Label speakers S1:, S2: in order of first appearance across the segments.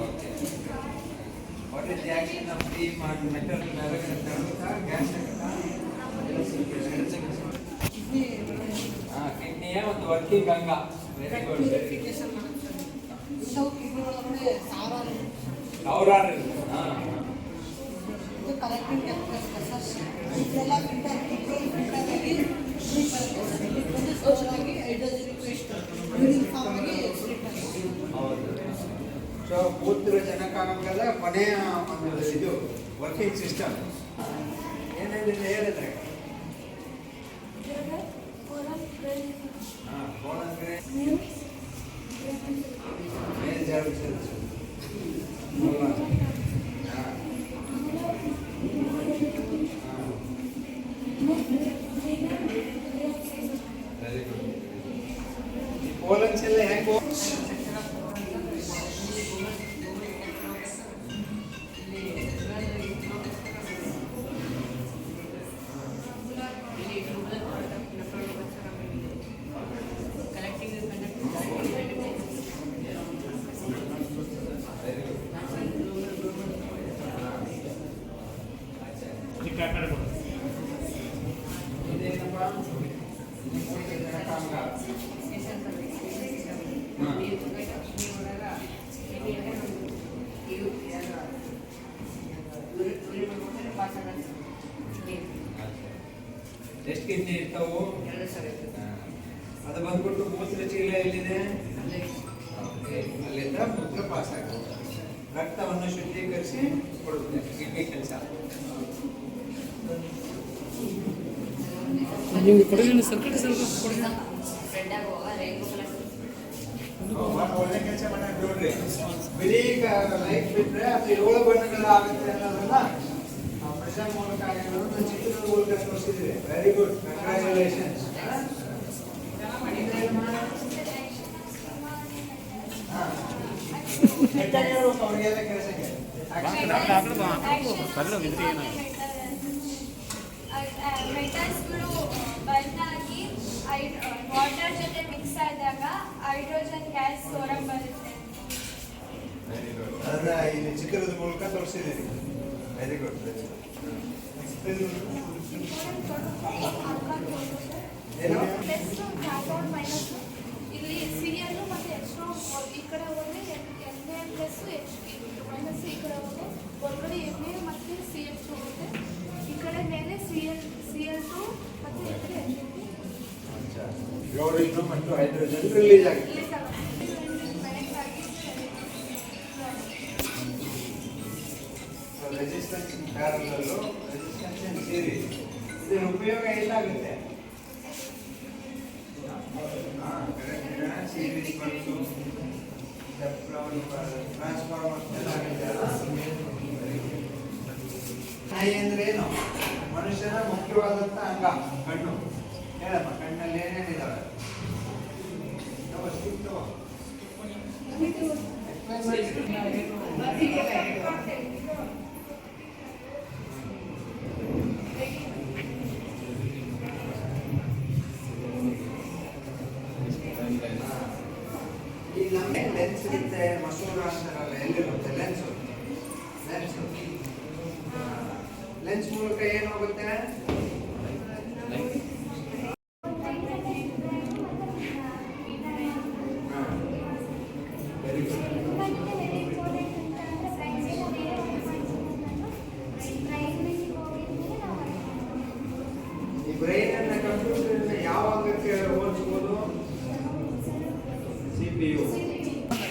S1: okay what is the action of the metal gas ಹಾಂ ಕಿಡ್ನಿಯ ಒಂದು working ಅಂಗ very good very ಸಾವಿರಾರು ಹಾಂ ಹೌದು ಸೊ ಮೂತ್ರ ಜನಕಾಂಗದ ಕೊನೆಯ ಒಂದು ಇದು ವರ್ಕಿಂಗ್ ಸಿಸ್ಟಮ್ ಏನೇನಿದೆ ಹೇಳಿದ್ರೆ ಹಾಂ ಫೋನ್ ಅಂದರೆ ಮೇಲ್ ಸರ್ವಿಸಸ್ ಮೂಲ ಹಾಂ ವೆರಿ ಗುಡ್ ಈ ಪೋಲನ್ಸ್ ಎಲ್ಲ ಹೆಂಗೆ ಎಷ್ಟು ಕಿಡ್ನಿ ಇರ್ತಾವು. ಅದು ಬಂದ್ಬಿಟ್ಟು ಮೂತ್ರ ಚೀಲ ಎಲ್ಲಿದೆ. ಅಲ್ಲಿಂದ ಮೂತ್ರ ಪಾಸ್ ಆಗುತ್ತೆ. ರಕ್ತವನ್ನು ಶುದ್ಧೀಕರಿಸಿ ಕೊಡುತ್ತೆ. ಕಿಡ್ನಿ ಕೆಲಸ.
S2: ನೀವು ಕೊಡೋಣ ಸರ್ಕಾರ ಸರ್ಕಾರ ಸ್ವಲ್ಪ
S1: ಒಳ್ಳೆ ಕೆಲಸ ಮಾಡಕ್ ನೋಡ್ರಿ ಬಿಳಿ ಲೈಟ್ ಬಿಟ್ರೆ ಅದು ಏಳು ಬಣ್ಣಗಳ ಆಗುತ್ತೆ ಅನ್ನೋದನ್ನ ಪ್ರಶ್ನೆ ಮೂಲಕ ಆಗಿರೋದು ಚಿತ್ರದ ಮೂಲಕ ತೋರಿಸಿದ್ರಿ ವೆರಿ ಗುಡ್ ಕಂಗ್ರ್ಯಾಚುಲೇಷನ್ಸ್ ಅವ್ರಿಗೆಲ್ಲ ಕೆಲಸಕ್ಕೆ
S3: ಮೆಟಲ್ಸ್ಗಳು ಆಗಿ ವಾಟರ್ ಜೊತೆ ಮಿಕ್ಸ್ ಆದಾಗ ಹೈಡ್ರೋಜನ್ ಗ್ಯಾಸ್ ಹೊರಗೆ ಬರುತ್ತೆ
S1: ವೆರಿ ಗುಡ್ ಅದನ್ನ ಇಲ್ಲಿ ಚಿತ್ರದ ಮೂಲಕ ತೋರಿಸಿದ್ದೀರಿ ವೆರಿ ಗುಡ್ ಏನು
S3: ಪ್ಲಸ್ ಕ್ಯಾಥೋಡ್ ಮೈನಸ್ ಇಲ್ಲಿ ಸಿ ಎಲ್ ಮತ್ತು ಎಚ್ ಈ ಕಡೆ ಹೋದ್ರೆ N A plus H minus ಈ ಕಡೆ
S1: ಕ್ಲೋರಿನ್ ಮತ್ತು ಹೈಡ್ರೋಜನ್ ರಿಲೀಸ್ ಆಗಿದೆ
S3: ಇಲ್ಲಿ ಕನೆಕ್ಟ್ ಆಗಿ
S1: resistance parallel resistance in series ಇದರ ಉಪಯೋಗ ಎಲ್ಲಾಗುತ್ತೆ ಸೀರೀಸ್ ಬಂತು ಟ್ರಾನ್ಸ್ಫಾರ್ಮರ್ ನಾಯಿ ಅಂದ್ರೆ ಏನು ಮನುಷ್ಯನ ಮುಖ್ಯವಾದಂಥ ಅಂಗ ಕಣ್ಣು ಹೇಳಮ್ಮ ಕಣ್ಣಲ್ಲಿ ಮಾಡಿ. ಈಗ ನಮಗೆ ಲೆನ್ಸ್ ಇರುತ್ತೆ, ಮಸೂರ ಅಂತಾರಲ್ಲ, ಎಲ್ಲಿರುತ್ತೆ? ಲೆನ್ಸು ಲೆನ್ಸು ಲೆನ್ಸ್ ಮೂಲಕ ಏನು ಹೋಗುತ್ತೆ? ಯಾವ ಅಂಗಕ್ಕೆ ಹೋಲಿಸ್ಬೋದು ಸಿ ಪಿ ಯು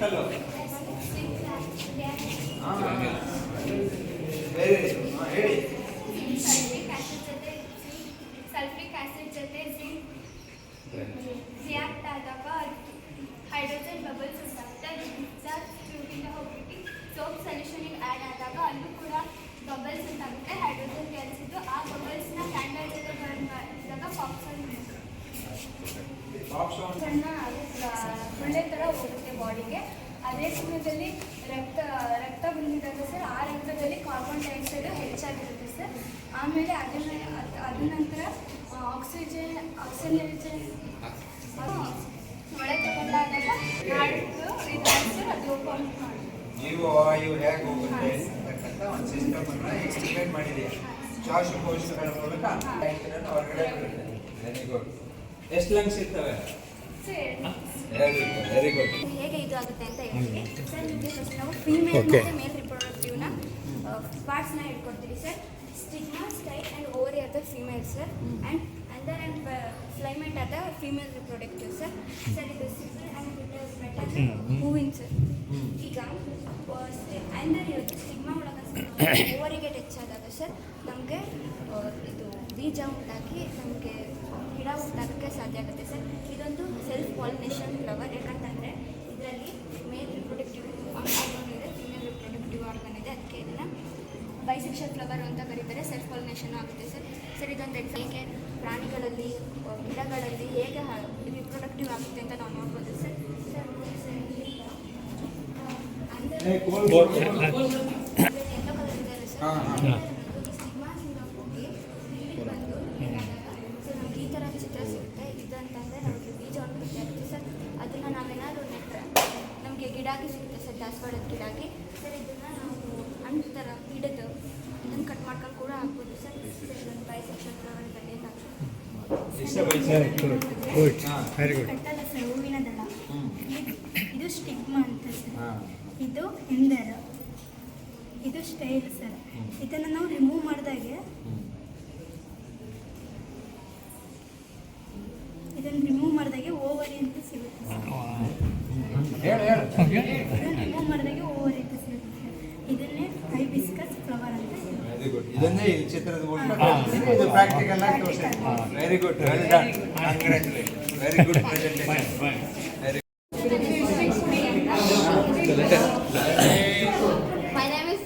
S1: ಹಲೋ. ಬೇರೆ ಹೇಳಿ.
S4: ಸಲ್ಫಿಕ್ ಆಸಿಡ್ ಜೊತೆ ಸಲ್ಫ್ರಿಕ್ ಆಸಿಡ್ ಜೊತೆ ಜಿಂಕ್ ಗುಳ್ಳೆ ಥರ ಹೋಗುತ್ತೆ ಬಾಡಿಗೆ. ಅದೇ ಸಮಯದಲ್ಲಿ ರಕ್ತ ರಕ್ತ ಬಂದಿದಾಗ ಸರ್ ಆ ರಕ್ತದಲ್ಲಿ ಕಾರ್ಬನ್ ಡೈಆಕ್ಸೈಡ್ ಹೆಚ್ಚಾಗಿರುತ್ತೆ ಸರ್. ಆಮೇಲೆ ಅದನ್ನ ಅದ್- ನಂತರ ಆಕ್ಸಿಜನ್ ಆಕ್ಸಿಜನ್ ಒಳಗೆ ಬಂದಾಗ ಇದು ಅದು ಪಂಪ್ ಮಾಡುತ್ತೆ
S1: ಜೀವವಾಯು ಹೇಗೆ ಹೋಗುತ್ತೆ ಅಂತಕ್ಕಂಥ ಒಂದು ಸಿಸ್ಟಮ್ ಅನ್ನ ಎಕ್ಸ್ಪ್ಲೇನ್ ಮಾಡಿದೆ ಶ್ವಾಸಕೋಶಗಳ ಮೂಲಕ ಹೊರಗಡೆ ಬಿಡುತ್ತೆ ವೆರಿ ಗುಡ್ ಎಷ್ಟು ಲಂಗ್ಸ್ ಇರ್ತವೆ? ವೆರಿ ಗುಡ್
S4: ಹೇಗೆ ಇದು ಆಗುತ್ತೆ ಅಂತ ಹೇಳ್ತೀನಿ ಸರ್ ನಿಮಗೆ ಫಸ್ಟ್ ನಾವು ಫೀಮೇಲ್ ಮತ್ತು ಮೇಲ್ ರಿಪ್ರೊಡಕ್ಟಿವ್ನ ಪಾರ್ಟ್ಸ್ನ ಹೇಳ್ಕೊಡ್ತೀವಿ sir stigma style and ovary are the female sir and anther and filament are the female reproductive sir sir ಇದು ಸಿಂಪಲ್ ಆ್ಯಂಡ್ ಹೂವಿನ ಸರ್ ಈಗ ಇರುತ್ತೆ ಸ್ಟಿಗ್ಮಾ ಒಳಗೆ ಓವರಿಗೆ ಟಚ್ ಆದಾಗ ಸರ್ ನಮಗೆ ಇದು ಬೀಜ ಉಂಟಾಗಿ ನಮಗೆ ಗಿಡ ಉಂಟಾಗೋಕ್ಕೆ ಸಾಧ್ಯ ಆಗುತ್ತೆ ಸರ್. ಇದೊಂದು ಸೆಲ್ಫ್ ಪಾಲಿನೇಷನ್ ಫ್ಲವರ್ ಯಾಕಂತಂದರೆ ಇದರಲ್ಲಿ ಮೇಲ್ ರಿಪ್ರೊಡಕ್ಟಿವ್ ಆರ್ಗನ್ ಇದೆ ಫಿಮೇಲ್ ರಿಪ್ರೊಡಕ್ಟಿವ್ ಆರ್ಗನ್ ಇದೆ. ಅದಕ್ಕೆ ಇದನ್ನು ಬೈಸೆಕ್ಷಲ್ ಫ್ಲವರ್ ಅಂತ ಕರೀತಾರೆ. ಸೆಲ್ಫ್ ಪಾಲಿನೇಷನ್ ಆಗುತ್ತೆ ಸರ್. ಸರ್ ಇದೊಂದು ಹೇಗೆ ಪ್ರಾಣಿಗಳಲ್ಲಿ ಗಿಡಗಳಲ್ಲಿ ಹೇಗೆ ರಿಪ್ರೊಡಕ್ಟಿವ್ ಆಗುತ್ತೆ ಅಂತ ನಾವು ನೋಡ್ಬೋದು ಸರ್. ಸರ್ ಎಲ್ಲೋ ಕಲರ್ ಇದೆ ಸರ್
S1: ಹಾ, ಹಾ.
S4: ಸ್ಟಿಗ್ಮಾಸಿಂದ ಹೋಗಿ ಇಲ್ಲಿಗೆ ಬಂದು ಹೀಗಾದಾಗ ಸೊ ನಮ್ಗೆ ಈ ಥರ ಚಿತ್ರ ಸಿಗುತ್ತೆ ಇದು ಅಂತಂದರೆ ನಮಗೆ ಬೀಜ ಒಂದು ಬಿಟ್ಟು ಇರುತ್ತೆ ಸರ್ ಅದನ್ನು ನಾವೇನಾದ್ರು ನೆಟ್ಟರೆ ನಮಗೆ ಗಿಡಾಗಿ ಸಿಗುತ್ತೆ ಸರ್ ದಾಸವಾಳದ ಗಿಡಾಗಿ. ಸರ್ ಇದನ್ನು ನಾವು ಹಣ್ಣು ಥರ ಹಿಡಿದು ಇದನ್ನು ಕಟ್ ಮಾಡ್ಕೊಂಡು ಕೂಡ ಹಾಕ್ಬೋದು ಸರ್. ಇದೊಂದು
S5: ಕಟ್ಟಲ್ಲ ಸರ್ ಹೂವಿನ ದಳ. ಇದು- ಸ್ಟಿಗ್ಮ ಅಂತ ಸರ್. ಇದು ಹಿಂದರ. ಇದು ಸ್ಟೈಲ್ ಸರ್. ಇದನ್ನು ನಾವು ರಿಮೂವ್ ಮಾಡಿದಾಗೆ ಇದನ್ನು ರಿಮೂವ್ ಮಾಡಿದಾಗೆ ಓವರಿ ಅಂತ ಸಿಗುತ್ತೆ ಸರ್. ಇದನ್ನು ರಿಮೂವ್ ಮಾಡಿದಾಗೆ ಓವರಿ ಅಂತ ಸಿಗುತ್ತೆ ಸರ್. ಇದನ್ನೇ ಹೈಬಿಸ್ಕಸ್ ಫ್ಲವರ್ ಅಂತ
S1: ವೆರಿ ಗುಡ್ ಇದನ್ನೇ ಈ ಚಿತ್ರದ ಮೂಲಕ ಇದು ಪ್ರಾಕ್ಟಿಕಲ್ ಆಗಿ ತೋರಿಸಿದ್ದೀನಿ very good well done congratulation very good presentation very
S4: My name is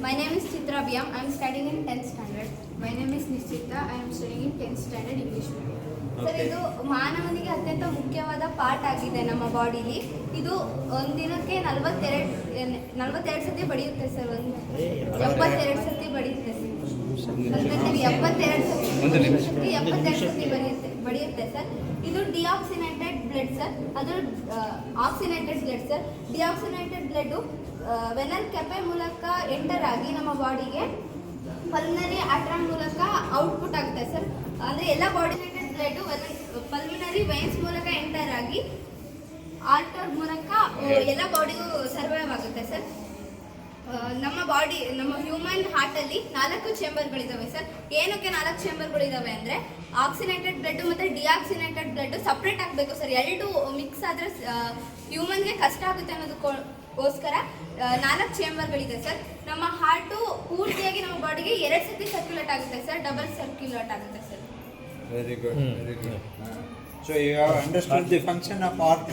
S4: My name is Chitra Biam. I am studying in 10th standard. My name is Nishita. I am studying in 10th standard English medium.
S1: Sir
S4: ಇದು ಮಾನವನಿಗೆ ಅತ್ಯಂತ ಮುಖ್ಯವಾದ part ಆಗಿದೆ ನಮ್ಮ ಬಾಡಿಲಿ ಇದು ಒಂದಿನಕ್ಕೆ ನಲವತ್ತೆರಡು ನಲವತ್ತೆರಡು ಸತಿ ಬಡಿಯುತ್ತೆ ಸರ್ ಒಂದು ಎಪ್ಪತ್ತೆರಡು ಸತಿ ಬಡಿಯುತ್ತೆ ಸರ್ ಎಪ್ಪತ್ತೆರಡು ಸತಿ ಎಪ್ಪತ್ತೆರಡು ಸತಿ ಬಡಿಯುತ್ತೆ ಬಡಿಯುತ್ತೆ ಸರ್ ಇದು ಡಿಆಕ್ಸಿನೇಟೆಡ್ ಬ್ಲಡ್ ಸರ್ ಅದು oxygenated blood sir deoxygenated blood vena cava ಮೂಲಕ ಎಂಟರ್ ಆಗಿ ನಮ್ಮ ಬಾಡಿಗೆ ಪಲ್ನರಿ ಆಟ್ರಾನ್ ಮೂಲಕ ಔಟ್ಪುಟ್ ಆಗುತ್ತೆ ಸರ್ ಅಂದರೆ ಎಲ್ಲ ಬಾಡಿನೇಟೆಡ್ ಬ್ಲಡ್ ಪಲ್ಮಿನರಿ ವೈನ್ಸ್ ಮೂಲಕ ಎಂಟರ್ ಆಗಿ ಆಲ್ಟರ್ ಮೂಲಕ ಎಲ್ಲ ಬಾಡಿಗೂ ಸರ್ವೈವ್ ಆಗುತ್ತೆ ಸರ್ ನಮ್ಮ ಬಾಡಿ ನಮ್ಮ ಹ್ಯೂಮನ್ ಹಾರ್ಟಲ್ಲಿ ನಾಲ್ಕು ಚೇಂಬರ್ಗಳಿದ್ದಾವೆ ಸರ್ ಏನಕ್ಕೆ ನಾಲ್ಕು ಚೇಂಬರ್ಗಳಿದ್ದಾವೆ ಅಂದರೆ ಆಕ್ಸಿನೇಟೆಡ್ ಬ್ಲಡ್ ಮತ್ತು ಡಿಆಕ್ಸಿನೇಟೆಡ್ ಬ್ಲಡ್ ಸಪ್ರೇಟ್ ಆಗಬೇಕು ಸರ್ ಎರಡು ಮಿಕ್ಸ್ ಆದರೆ ಹ್ಯೂಮನ್ಗೆ ಕಷ್ಟ ಆಗುತ್ತೆ ಅನ್ನೋದಕ್ಕೋಸ್ಕರ ನಾಲ್ಕು ಚೇಂಬರ್ಗಳಿದೆ ಸರ್ ನಮ್ಮ ಹಾರ್ಟು ಪೂರ್ತಿಯಾಗಿ ನಮ್ಮ ಬಾಡಿಗೆ ಎರಡು ಸತಿ ಸರ್ಕ್ಯುಲೇಟ್ ಆಗುತ್ತೆ ಸರ್ ಡಬಲ್ ಸರ್ಕ್ಯುಲೇಟ್ ಆಗುತ್ತೆ sir
S1: very good, hmm. very good. Uh, so you have understood the function of art.